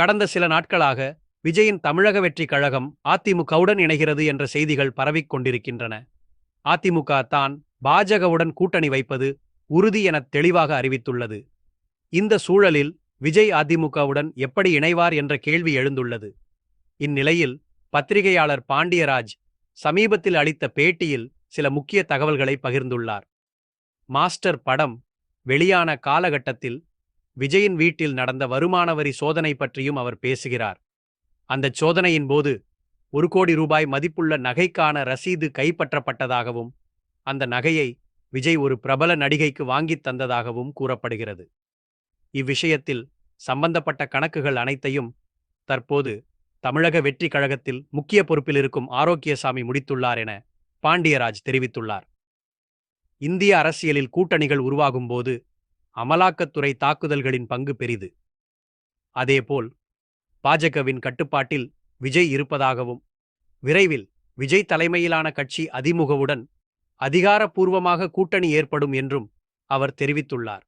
கடந்த சில நாட்களாக விஜயின் தமிழக வெற்றிக் கழகம் அதிமுகவுடன் இணைகிறது என்ற செய்திகள் பரவிக் கொண்டிருக்கின்றன. அதிமுக தான் பாஜகவுடன் கூட்டணி வைப்பது உறுதி என தெளிவாக அறிவித்துள்ளது. இந்த சூழலில் விஜய் அதிமுகவுடன் எப்படி இணைவார் என்ற கேள்வி எழுந்துள்ளது. இந்நிலையில் பத்திரிகையாளர் பாண்டியராஜ் சமீபத்தில் அளித்த பேட்டியில் சில முக்கிய தகவல்களை பகிர்ந்துள்ளார். மாஸ்டர் படம் வெளியான காலகட்டத்தில் விஜயின் வீட்டில் நடந்த வருமான வரி சோதனை பற்றியும் அவர் பேசுகிறார். அந்த சோதனையின் போது ஒரு கோடி ரூபாய் மதிப்புள்ள நகைக்கான ரசீது கைப்பற்றப்பட்டதாகவும் அந்த நகையை விஜய் ஒரு பிரபல நடிகைக்கு வாங்கித் தந்ததாகவும் கூறப்படுகிறது. இவ்விஷயத்தில் சம்பந்தப்பட்ட கணக்குகள் அனைத்தையும் தற்போது தமிழக வெற்றி கழகத்தில் முக்கிய பொறுப்பில் இருக்கும் ஆரோக்கியசாமி முடித்துள்ளார் என பாண்டியராஜ் தெரிவித்துள்ளார். இந்திய அரசியலில் கூட்டணிகள் உருவாகும்போது அமலாக்கத்துறை தாக்குதல்களின் பங்கு பெரிது. அதேபோல் பாஜகவின் கட்டுப்பாட்டில் விஜய் இருப்பதாகவும் விரைவில் விஜய் தலைமையிலான கட்சி அதிமுகவுடன் அதிகாரப்பூர்வமாக கூட்டணி ஏற்படும் என்றும் அவர் தெரிவித்துள்ளார்.